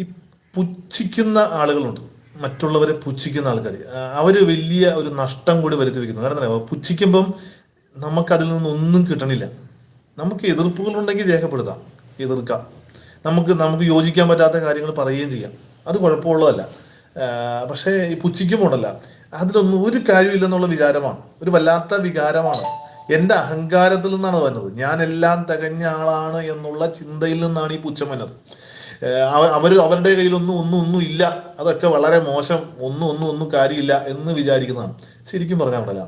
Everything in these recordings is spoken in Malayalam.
ഈ പുച്ഛിക്കുന്ന ആളുകളുണ്ട്. മറ്റുള്ളവരെ പുച്ഛിക്കുന്ന ആൾക്കാർ അവർ വലിയ ഒരു നഷ്ടം കൂടി വരുത്തി വെക്കുന്നു കാരണം എന്താ പുച്ഛിക്കുമ്പം നമുക്കതിൽ നിന്നൊന്നും കിട്ടണില്ല. നമുക്ക് എതിർപ്പുകളുണ്ടെങ്കിൽ രേഖപ്പെടുത്താം. എതിർക്കാം. നമുക്ക് നമുക്ക് യോജിക്കാൻ പറ്റാത്ത കാര്യങ്ങൾ പറയുകയും ചെയ്യാം. അത് കുഴപ്പമുള്ളതല്ല. പക്ഷേ ഈ പുച്ഛിക്കുമ്പോണ്ടല്ല അതിലൊന്നും ഒരു കാര്യമില്ലെന്നുള്ള വിചാരമാണ്. ഒരു വല്ലാത്ത വികാരമാണ്. എന്റെ അഹങ്കാരത്തിൽ നിന്നാണ് വന്നത്. ഞാനെല്ലാം തികഞ്ഞ ആളാണ് എന്നുള്ള ചിന്തയിൽ നിന്നാണ് ഈ പുച്ഛം വന്നത്. അവർ അവരുടെ കയ്യിലൊന്നും ഒന്നും ഒന്നും ഇല്ല. അതൊക്കെ വളരെ മോശം. ഒന്നും ഒന്നും ഒന്നും കാര്യമില്ല എന്ന് വിചാരിക്കുന്നതാണ്. ശരിക്കും പറഞ്ഞാൽ അവിടെ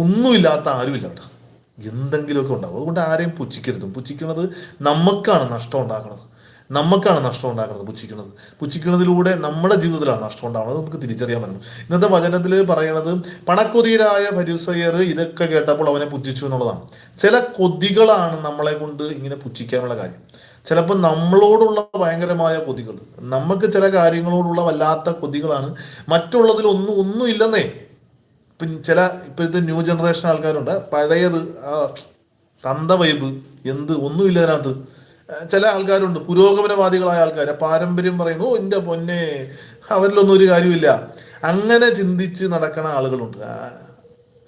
ഒന്നുമില്ലാത്ത ആരുമില്ല എന്തെങ്കിലുമൊക്കെ ഉണ്ടാവും. അതുകൊണ്ട് ആരെയും പുച്ഛിക്കരുതും. പുച്ഛിക്കുന്നത് നമുക്കാണ് നഷ്ടം ഉണ്ടാക്കുന്നത് നമുക്കാണ് നഷ്ടം ഉണ്ടാക്കുന്നത് പുച്ഛിക്കുന്നത്. പുച്ഛിക്കുന്നതിലൂടെ നമ്മുടെ ജീവിതത്തിലാണ് നഷ്ടം ഉണ്ടാകുന്നത് നമുക്ക് തിരിച്ചറിയാൻ പറ്റും. ഇന്നത്തെ വചനത്തിൽ പറയണത് പണക്കൊതിയരായ ഫരിസയർ ഇതൊക്കെ കേട്ടപ്പോൾ അവനെ പുച്ഛിച്ചു എന്നുള്ളതാണ്. ചില കൊതികളാണ് നമ്മളെ കൊണ്ട് ഇങ്ങനെ പുച്ഛിക്കാനുള്ള കാര്യം. ചിലപ്പോൾ നമ്മളോടുള്ള ഭയങ്കരമായ കൊതികൾ. നമുക്ക് ചില കാര്യങ്ങളോടുള്ള വല്ലാത്ത കൊതികളാണ്. മറ്റുള്ളതിൽ ഒന്നും ഒന്നും ഇല്ലെന്നേ. ഇപ്പം ചില ഇപ്പോഴത്തെ ന്യൂ ജനറേഷൻ ആൾക്കാരുണ്ട്. പഴയത് തന്ത വൈബ് എന്ത് ഒന്നുമില്ല അതിനകത്ത്. ചില ആൾക്കാരുണ്ട് പുരോഗമനവാദികളായ ആൾക്കാർ പാരമ്പര്യം പറയുന്നു ഓ എന്റെ പൊന്നെ അവരിലൊന്നും ഒരു കാര്യമില്ല അങ്ങനെ ചിന്തിച്ച് നടക്കുന്ന ആളുകളുണ്ട്.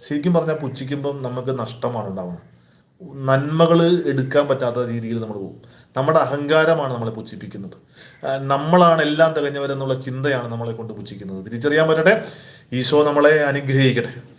ശരിക്കും പറഞ്ഞാൽ പുച്ഛിക്കുമ്പം നമുക്ക് നഷ്ടമാണ് ഉണ്ടാവുന്നത്. നന്മകൾ എടുക്കാൻ പറ്റാത്ത രീതിയിൽ നമ്മൾ പോകും. നമ്മുടെ അഹങ്കാരമാണ് നമ്മളെ പുച്ഛിപ്പിക്കുന്നത്. നമ്മളാണ് എല്ലാം തികഞ്ഞവരെന്നുള്ള ചിന്തയാണ് നമ്മളെ കൊണ്ട് പുച്ഛിക്കുന്നത്. തിരിച്ചറിയാൻ പറ്റട്ടെ? ഈശോ നമ്മളെ അനുഗ്രഹിക്കട്ടെ.